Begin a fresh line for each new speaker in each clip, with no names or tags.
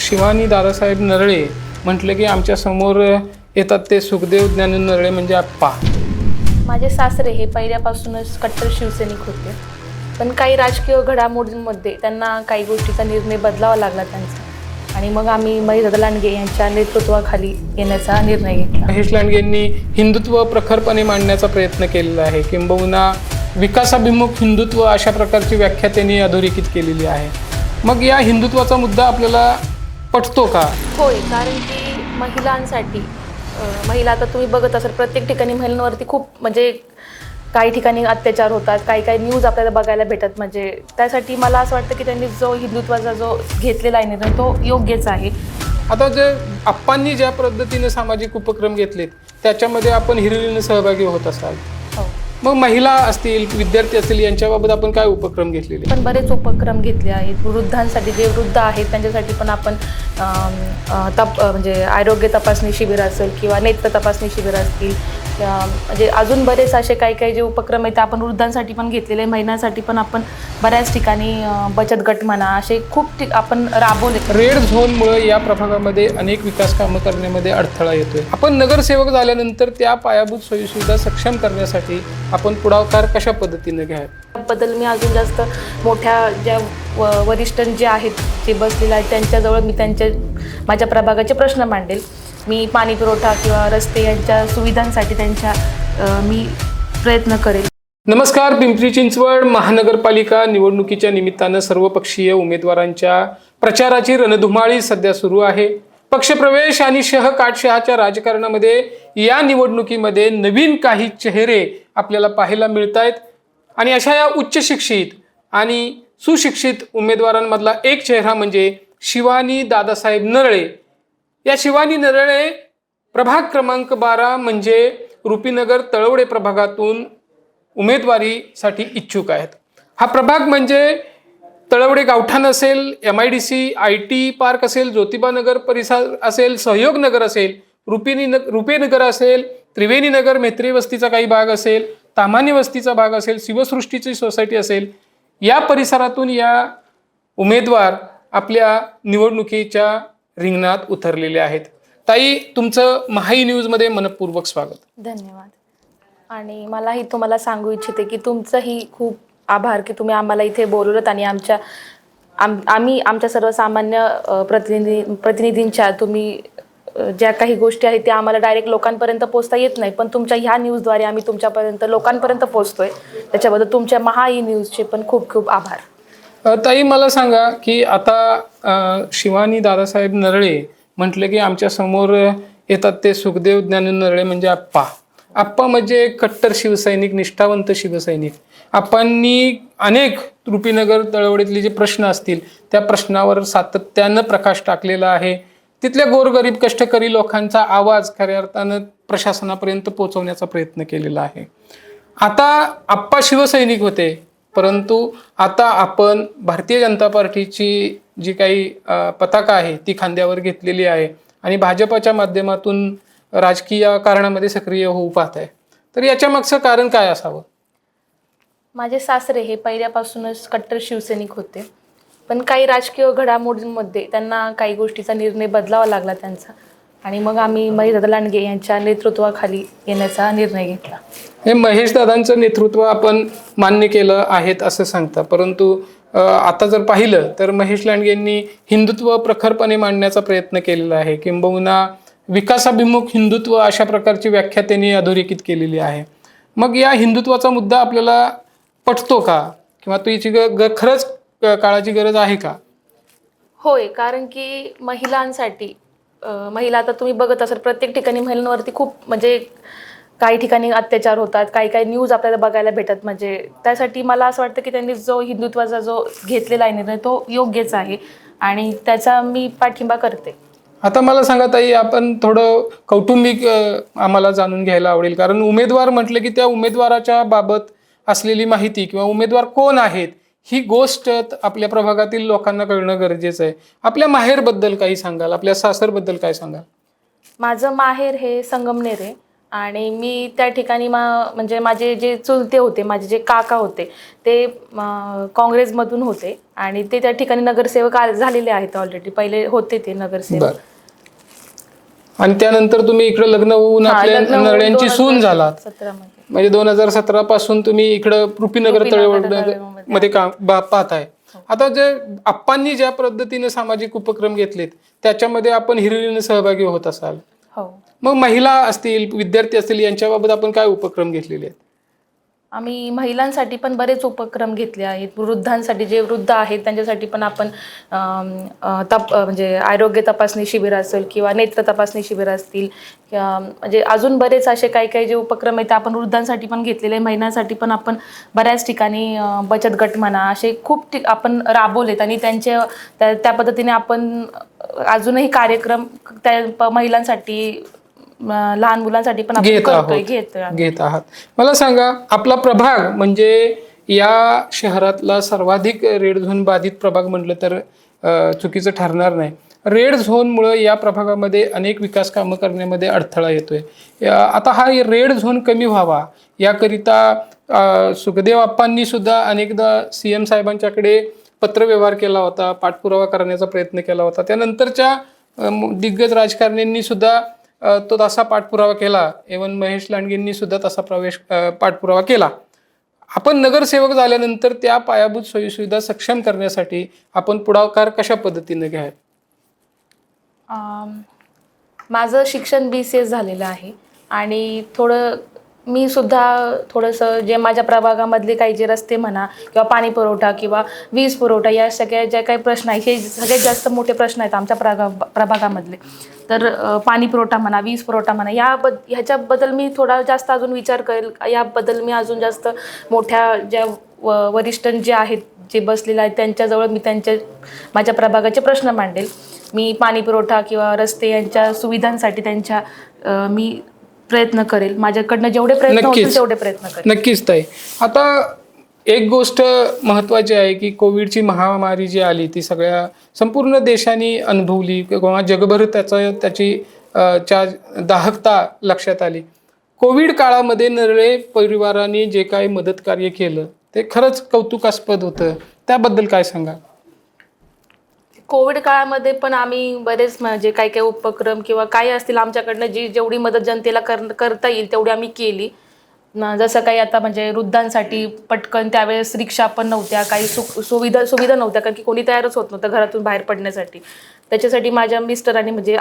शिवानी दादासाहेब नरळे म्हटलं की आमच्यासमोर येतात ते सुखदेव ज्ञान नरळे म्हणजे आप्पा.
माझे सासरे हे पहिल्यापासूनच कट्टर शिवसैनिक होते. पण काही राजकीय घडामोडींमध्ये त्यांना काही गोष्टीचा निर्णय बदलावा लागला त्यांचा. आणि मग आम्ही महेश लांडगे यांच्या नेतृत्वाखाली येण्याचा निर्णय घेतला.
महेश लांडगेंनी हिंदुत्व प्रखरपणे मांडण्याचा प्रयत्न केलेला आहे. किंबहुना विकासाभिमुख हिंदुत्व अशा प्रकारची व्याख्या त्यांनी अधोरेखित केलेली आहे. मग या हिंदुत्वाचा मुद्दा आपल्याला पटतो का?
होय कारण की महिलांसाठी अं, महिला आता तुम्ही बघत असाल प्रत्येक ठिकाणी महिलांवरती खूप म्हणजे काही ठिकाणी अत्याचार होतात काही काही न्यूज आपल्याला बघायला भेटत म्हणजे त्यासाठी मला असं वाटतं की त्यांनी जो हिंदुत्वाचा जो घेतलेला आहे निर्णय तो योग्यच आहे.
आता जे आप्पांनी ज्या पद्धतीने सामाजिक उपक्रम घेतलेत त्याच्यामध्ये आपण हिरिरीने सहभागी होत असाल. मग महिला असतील विद्यार्थी असतील यांच्याबाबत आपण काय उपक्रम घेतलेले?
पण बरेच उपक्रम घेतले आहेत. वृद्धांसाठी जे वृद्ध आहेत त्यांच्यासाठी पण आपण अम, अ, तप म्हणजे आरोग्य तपासणी शिबिर असेल किंवा नेत्र तपासणी शिबिर असतील म्हणजे अजून बरेच असे काही काही जे उपक्रम आहेत ते आपण वृद्धांसाठी पण घेतलेले. महिलांसाठी पण आपण बऱ्याच ठिकाणी बचत गट म्हणा असे खूप ठिक आपण राबवले.
रेड झोनमुळे या प्रभागामध्ये अनेक विकास कामं करण्यामध्ये अडथळा येतोय. आपण नगरसेवक झाल्यानंतर त्या पायाभूत सोयीसुविधा सक्षम करण्यासाठी आपण पुढाकार कशा पद्धतीने
घ्यायबद्दल मी अजून जास्त मोठ्या ज्या व वरिष्ठ जे आहेत जे बसलेले आहेत त्यांच्याजवळ मी त्यांच्या माझ्या प्रभागाचे प्रश्न मांडेल. मी पाणी पुरवठा किंवा रस्ते यांच्या सुविधांसाठी त्यांच्या मी प्रयत्न करेल
नमस्कार पिंपरी चिंचवड महानगरपालिका निवडणुकीच्या निमित्तानं सर्वपक्षीय उमेदवारांच्या प्रचाराची रणधुमाळी सध्या सुरू आहे. पक्षप्रवेश आणि शह काटशहाच्या राजकारणामध्ये या निवडणुकीमध्ये नवीन काही चेहरे आपल्याला पाहायला मिळत आहेत आणि अशा या उच्च शिक्षित आणि सुशिक्षित उमेदवारांमधला एक चेहरा म्हणजे शिवानी दादासाहेब नरळे. या शिवानी नरळे प्रभाग क्रमांक बारा म्हणजे रुपीनगर तळवडे प्रभागातून उमेदवारीसाठी इच्छुक आहेत. हा प्रभाग म्हणजे तळवडे गावठाण असेल M I D C I T park असेल ज्योतिबानगर परिसर असेल सहयोग नगर असेल रुपिनी न रुपेनगर असेल त्रिवेणी नगर मेत्री वस्तीचा काही भाग असेल तामानी वस्तीचा भाग असेल शिवसृष्टीची सोसायटी असेल या परिसरातून या उमेदवार आपल्या निवडणुकीच्या रिंगणात उतरलेले आहेत. ताई तुमचं महाई न्यूजमध्ये मनपूर्वक स्वागत.
धन्यवाद. आणि मलाही तुम्हाला सांगू इच्छिते की तुमचंही खूप आभार की तुम्ही आम्हाला इथे बोलवलं आणि आमच्या आम आम्ही आमच्या सर्वसामान्य प्रतिनिधी प्रतिनिधींच्या तुम्ही ज्या काही गोष्टी आहेत त्या आम्हाला डायरेक्ट लोकांपर्यंत पोहोचता येत नाही. पण तुमच्या ह्या न्यूजद्वारे आम्ही तुमच्यापर्यंत लोकांपर्यंत पोहोचतोय त्याच्याबद्दल तुमच्या महा ई न्यूजचे पण खूप खूप आभार.
ताई मला सांगा की आता शिवानी दादासाहेब नरळे म्हटलं की आमच्यासमोर येतात ते सुखदेव ज्ञान नरळे म्हणजे आप्पा. आप्पा म्हणजे कट्टर शिवसैनिक निष्ठावंत शिवसैनिक. आप्पांनी अनेक रुपीनगर तळवडीतले जे प्रश्न असतील त्या प्रश्नावर सातत्यानं प्रकाश टाकलेला आहे. तिथल्या गोरगरीब कष्टकरी लोकांचा आवाज खऱ्या अर्थानं प्रशासनापर्यंत पोहोचवण्याचा प्रयत्न केलेला आहे. आता आप्पा शिवसैनिक होते. परंतु आता आपण भारतीय जनता पार्टीची जी काही पताका आहे ती खांद्यावर घेतलेली आहे आणि भाजपच्या माध्यमातून राजकीय कारणामध्ये सक्रिय होऊ पाहत आहे. तर याच्या मागचं कारण काय असावं?
माझे सासरे हे पहिल्यापासूनच कट्टर शिवसैनिक होते. पण काही राजकीय घडामोडींमध्ये त्यांना काही गोष्टीचा निर्णय बदलावा लागला त्यांचा. आणि मग आम्ही महेश लांडगे यांच्या नेतृत्वाखाली येण्याचा निर्णय घेतला.
हे महेश दादांचं नेतृत्व आपण मान्य केलं आहेत असं सांगता परंतु अ, आता जर पाहिलं तर महेश लांडगेंनी हिंदुत्व प्रखरपणे मांडण्याचा प्रयत्न केलेला आहे. किंबहुना विकासाभिमुख हिंदुत्व अशा प्रकारची व्याख्या त्यांनी अधोरेखित केलेली आहे. मग या हिंदुत्वाचा मुद्दा आपल्याला पटतो का? किंवा तो याची ग ग- खरंच काळाची गरज आहे का?
होय कारण की महिलांसाठी महिला आता तुम्ही बघत असाल प्रत्येक ठिकाणी महिलांवरती खूप म्हणजे काही ठिकाणी अत्याचार होतात काही काही न्यूज आपल्याला बघायला भेटत म्हणजे त्यासाठी मला असं वाटतं की त्यांनी जो हिंदुत्वाचा जो घेतलेला आहे निर्णय तो योग्यच आहे आणि त्याचा मी पाठिंबा करते.
आता मला सांगा ताई आपण थोडं कौटुंबिक आम्हाला जाणून घ्यायला आवडेल. कारण उमेदवार म्हटलं की त्या उमेदवाराच्या बाबत असलेली माहिती किंवा उमेदवार कोण आहेत ही गोष्ट आपल्या प्रभागातील लोकांना कळणं गरजेचं आहे. आपल्या माहेरबद्दल काही सांगाल? आपल्या सासरबद्दल काय सांगाल?
माझं माहेर हे संगमनेर आहे आणि मी त्या ठिकाणी मा म्हणजे माझे जे चुलते होते माझे जे काका होते ते काँग्रेसमधून होते आणि ते त्या ठिकाणी नगरसेवक झालेले आहेत ऑलरेडी पहिले होते ते नगरसेवक.
आणि त्यानंतर तुम्ही इकडे लग्न होऊन आपल्या
2017
सून झालात. म्हणजे दोन हजार सतरा पासून तुम्ही इकडं रुपीनगर
तळवडमध्ये
मध्ये काम बा- पाहताय. आता जे आप्पांनी ज्या पद्धतीने सामाजिक उपक्रम घेतलेत त्याच्यामध्ये आपण हिरिरीने सहभागी होत असाल.
हो.
मग महिला असतील विद्यार्थी असतील यांच्याबाबत आपण काय उपक्रम घेतलेले आहेत?
आम्ही महिलांसाठी पण बरेच उपक्रम घेतले आहेत. वृद्धांसाठी जे वृद्ध आहेत त्यांच्यासाठी पण आपण तप म्हणजे आरोग्य तपासणी शिबिर असेल किंवा नेत्र तपासणी शिबिर असतील किंवा म्हणजे अजून बरेच असे काही काही जे उपक्रम आहेत ते आपण वृद्धांसाठी पण घेतलेले आहे महिलांसाठी पण आपण बऱ्याच ठिकाणी बचत गट म्हणा असे खूप ठिक आपण राबवलेत आणि त्यांचे त्या त्या पद्धतीने आपण अजूनही कार्यक्रम त्या प- महिलांसाठी लहान मुलांसाठी पण आपण
घेत
करतोय
आहोत.
घेतोय.
घेत आहात मला सांगा आपला प्रभाग म्हणजे या शहरातला सर्वाधिक रेड झोन बाधित प्रभाग म्हटलं तर अ, चुकीचं ठरणार नाही रेड झोनमुळं या प्रभागामध्ये अनेक विकास कामं करण्यामध्ये अडथळा येतोय या- आता हा रेड झोन कमी व्हावा याकरिता अ, सुखदेव आप्पांनी सुद्धा अनेकदा सी एम साहेबांच्याकडे पत्रव्यवहार केला होता पाठपुरावा करण्याचा प्रयत्न केला होता त्यानंतरच्या दिग्गज राजकारण्यांनी सुद्धा तो तसा पाठपुरावा केला. एवन महेश लांडगेंनी सुद्धा तसा प्रवेश पाठपुरावा केला. आपण नगरसेवक झाल्यानंतर त्या पायाभूत सोयीसुविधा सक्षम करण्यासाठी आपण पुढाकार कशा पद्धतीने घ्याल?
माझं शिक्षण बी सी एस झालेलं आहे. आणि थोडं मी सुद्धा थोडंसं जे माझ्या प्रभागामधले काही जे रस्ते म्हणा किंवा पाणी पुरवठा किंवा वीज पुरवठा या सगळ्या ज्या काही प्रश्न आहेत हे सगळ्यात जास्त मोठे प्रश्न आहेत आमच्या प्रगा प्रभागामधले. तर पाणी पुरवठा म्हणा वीज पुरवठा म्हणा याबद ह्याच्याबद्दल मी थोडा जास्त अजून विचार करेल. याबद्दल मी अजून जास्त मोठ्या ज्या व वरिष्ठ जे आहेत जे बसलेले आहेत त्यांच्याजवळ मी त्यांच्या माझ्या प्रभागाचे प्रश्न मांडेल. मी पाणी पुरवठा किंवा रस्ते यांच्या सुविधांसाठी त्यांच्या मी प्रयत्न करेल. माझ्याकडनं जेवढे प्रयत्न होतील
नक्कीच.
तेवढे प्रयत्न करेल.
नक्कीच ताई. आता एक गोष्ट महत्वाची आहे की कोविडची महामारी जी आली ती सगळ्या संपूर्ण देशाने अनुभवली. किंवा जगभर त्याचं त्याची अ, च्या दाहकता लक्षात आली. कोविड काळामध्ये नरळे परिवाराने जे काही मदत कार्य केलं ते खरंच कौतुकास्पद होतं. त्याबद्दल काय सांगा
कोविड काळामध्ये पण आम्ही बरेच म्हणजे काही काही उपक्रम किंवा काही असतील आमच्याकडनं जी जेवढी मदत जनतेला कर करता येईल तेवढी आम्ही केली. जसं काही आता म्हणजे वृद्धांसाठी पटकन त्यावेळेस रिक्षा पण नव्हत्या काही सुख सुविधा सुविधा नव्हत्या कारण की कोणी तयारच होत नव्हतं घरातून बाहेर पडण्यासाठी. त्याच्यासाठी माझ्या मिस्टरांनी म्हणजे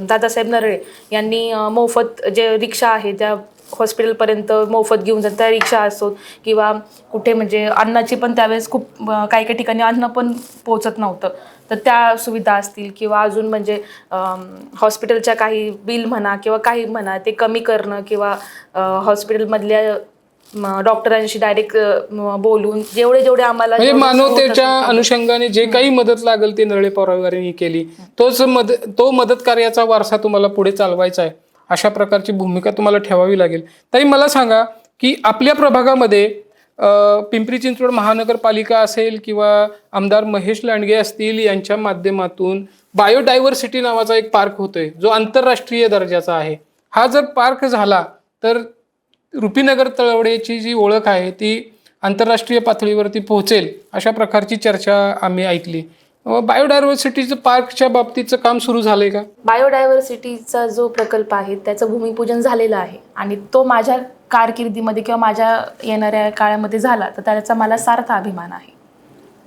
दादासाहेब नरळे यांनी मोफत जे रिक्षा आहे त्या हॉस्पिटलपर्यंत मोफत घेऊन जातात त्या रिक्षा असो किंवा कुठे म्हणजे अन्नाची पण त्यावेळेस खूप काही काही ठिकाणी अन्न पण पोहोचत नव्हतं. तर त्या सुविधा असतील किंवा अजून म्हणजे हॉस्पिटलच्या काही बिल म्हणा किंवा काही म्हणा ते कमी करणं किंवा हॉस्पिटलमधल्या डॉक्टरांशी डायरेक्ट बोलून जेवढे जेवढे आम्हाला
म्हणजे मानवतेच्या अनुषंगाने जे काही मदत लागेल ते नरळे परिवारांनी केली. तोच मद तो मदत कार्याचा वारसा तुम्हाला पुढे चालवायचा आहे. अशा प्रकारची भूमिका तुम्हाला ठेवावी लागेल. तरी मला सांगा की आपल्या प्रभागामध्ये पिंपरी चिंचवड महानगरपालिका असेल किंवा आमदार महेश लांडगे असतील यांच्या माध्यमातून बायोडायव्हर्सिटी नावाचा एक पार्क होतोय जो आंतरराष्ट्रीय दर्जाचा आहे. हा जर पार्क झाला तर रुपीनगर तळवडेची जी ओळख आहे ती आंतरराष्ट्रीय पातळीवरती पोहोचेल अशा प्रकारची चर्चा आम्ही ऐकली. बायोडायव्हर्सिटीचं पार्कच्या बाबतीचं काम सुरू झालंय का?
बायोडायव्हर्सिटीचा जो प्रकल्प आहे त्याचं भूमिपूजन झालेलं आहे. आणि तो माझ्या कारकिर्दीमध्ये किंवा माझ्या येणाऱ्या काळामध्ये झाला तर त्याचा मला सार्थ अभिमान आहे.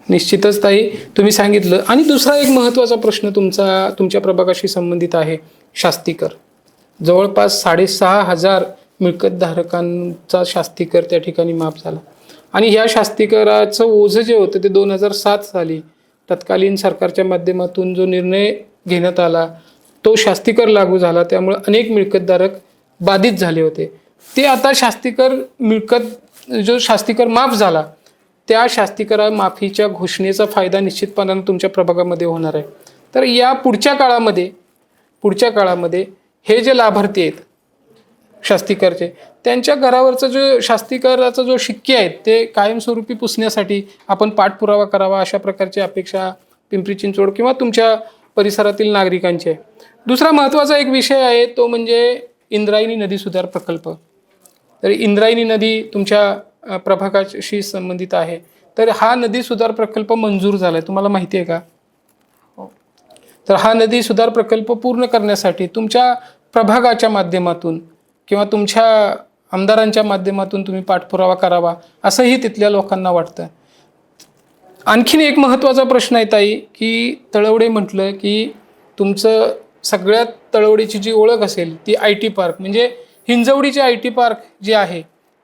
निश्चितच ताई. तुम्ही सांगितलं. आणि दुसरा एक महत्त्वाचा प्रश्न तुमचा तुमच्या प्रभागाशी संबंधित आहे. शास्तीकर. जवळपास साडेसहा हजार मिळकतधारकांचा शास्तीकर त्या ठिकाणी माफ झाला. आणि ह्या शास्तीकराचं ओझं जे होतं ते दोन हजार सात साली तत्कालीन सरकारच्या माध्यमातून जो निर्णय घेण्यात आला तो शास्तीकर लागू झाला. त्यामुळे अनेक मिळकतधारक बाधित झाले होते. ते आता शास्तीकर मिळकत जो शास्तीकर माफ झाला त्या शास्तीकरा माफीच्या घोषणेचा फायदा निश्चितपणानं तुमच्या प्रभागामध्ये होणार आहे. तर या पुढच्या काळामध्ये पुढच्या काळामध्ये हे जे लाभार्थी आहेत शास्तीकरचे. त्यांच्या घरावरचा जो शास्तीकराचा जो शिक्के आहेत ते कायमस्वरूपी पुसण्यासाठी आपण पाठपुरावा करावा अशा प्रकारची अपेक्षा पिंपरी चिंचवड किंवा तुमच्या परिसरातील नागरिकांची आहे. दुसरा महत्त्वाचा एक विषय आहे तो म्हणजे इंद्रायणी नदी सुधार प्रकल्प. तर इंद्रायणी नदी तुमच्या प्रभागाशी संबंधित आहे. तर हा नदी सुधार प्रकल्प मंजूर झाला आहे तुम्हाला माहिती आहे का?
हो.
तर हा नदी सुधार प्रकल्प पूर्ण करण्यासाठी तुमच्या प्रभागाच्या माध्यमातून किंवा तुमच्या आमदारांच्या माध्यमातून तुम्ही पाठपुरावा करावा असंही तिथल्या लोकांना वाटतं आणखीन एक महत्त्वाचा प्रश्न आहे ताई की तळवडे म्हटलं की तुमचं सगळ्यात तळवडीची जी ओळख असेल ती आय टी पार्क म्हणजे हिंजवडीची आय टी पार्क जी आहे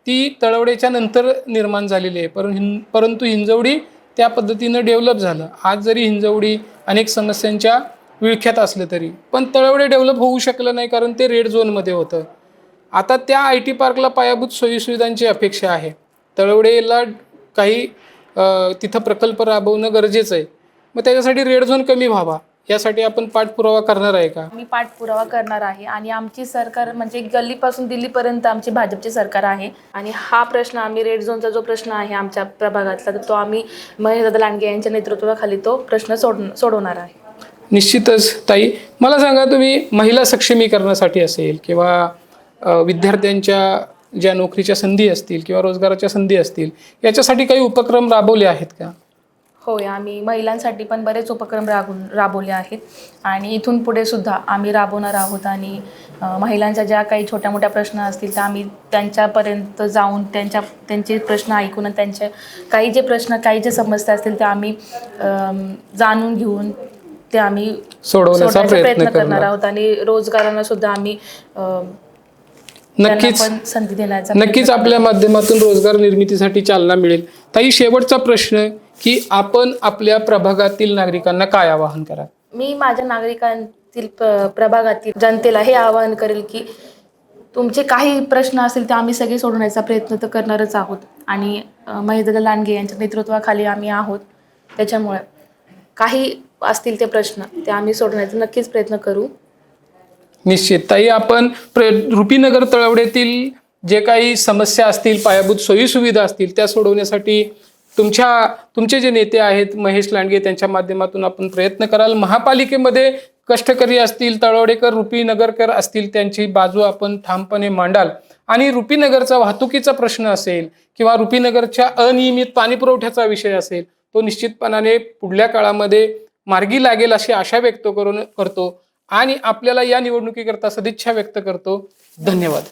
ती तळवडेच्या नंतर निर्माण झालेली आहे. पर हिं परंतु हिंजवडी त्या पद्धतीनं डेव्हलप झालं. आज जरी हिंजवडी अनेक समस्यांच्या विळख्यात असलं तरी पण तळवडे डेव्हलप होऊ शकलं नाही कारण ते रेड झोनमध्ये होतं. आता त्या आय टी पार्कला पायाभूत सोयीसुविधांची अपेक्षा आहे. तळवडेला काही तिथं प्रकल्प राबवणं गरजेचं आहे. मग त्याच्यासाठी रेड झोन कमी व्हावा यासाठी आपण पाठपुरावा करणार आहे का?
मी पाठपुरावा करणार आहे आणि आमची सरकार म्हणजे गल्लीपासून दिल्लीपर्यंत आमची भाजपची सरकार आहे. आणि हा प्रश्न आम्ही रेड झोनचा जो प्रश्न आहे आमच्या प्रभागातला तर तो आम्ही महेशदादा लांडगे यांच्या नेतृत्वाखाली तो प्रश्न सोड सोडवणार आहे.
निश्चितच ताई. मला सांगा तुम्ही महिला सक्षमीकरणासाठी असेल किंवा विद्यार्थ्यांच्या ज्या नोकरीच्या संधी असतील किंवा रोजगाराच्या संधी असतील याच्यासाठी काही उपक्रम राबवले आहेत का?
होय आम्ही महिलांसाठी पण बरेच उपक्रम राबून राबवले आहेत. आणि इथून पुढे सुद्धा आम्ही राबवणार आहोत आणि महिलांच्या ज्या काही छोट्या मोठ्या प्रश्न असतील त्या आम्ही त्यांच्यापर्यंत जाऊन त्यांच्या त्यांचे प्रश्न ऐकून त्यांचे काही जे प्रश्न काही जे समस्या असतील त्या आम्ही जाणून घेऊन ते आम्ही
सोडवण्याचा प्रयत्न
करणार आहोत. आणि रोजगारांना सुद्धा आम्ही
नक्कीच.
पण संधी देण्याचा
नक्कीच आपल्या माध्यमातून रोजगार निर्मितीसाठी चालना मिळेल. ताई शेवटचा प्रश्न की आपण आपल्या प्रभागातील नागरिकांना काय आवाहन करा
मी माझ्या नागरिकांतील प्र- प्रभागातील जनतेला हे आवाहन करेल की तुमचे काही प्रश्न असतील ते आम्ही सगळे सोडवण्याचा प्रयत्न तर करणारच आहोत. आणि अ, महेशदादा लांडगे यांच्या नेतृत्वाखाली आम्ही आहोत. त्याच्यामुळे काही असतील ते प्रश्न ते आम्ही सोडवण्याचा नक्कीच प्रयत्न करू.
निश्चित. ताई आपण प्र रुपीनगर तळवडेतील जे काही समस्या असतील पायाभूत सोयीसुविधा असतील त्या सोडवण्यासाठी तुमच्या तुमचे जे नेते आहेत महेश लांडगे त्यांच्या माध्यमातून आपण प्रयत्न कराल. महापालिकेमध्ये कष्टकरी असतील तळवडेकर रुपीनगरकर असतील त्यांची बाजू आपण ठामपणे मांडाल. आणि रुपीनगरचा वाहतुकीचा प्रश्न असेल किंवा रुपीनगरच्या अनियमित पाणीपुरवठ्याचा विषय असेल तो निश्चितपणाने पुढल्या काळामध्ये मार्गी लागेल अशी आशा व्यक्त करून करतो. आणि आपल्याला या निवडणुकीकरता सदिच्छा व्यक्त करतो. धन्यवाद.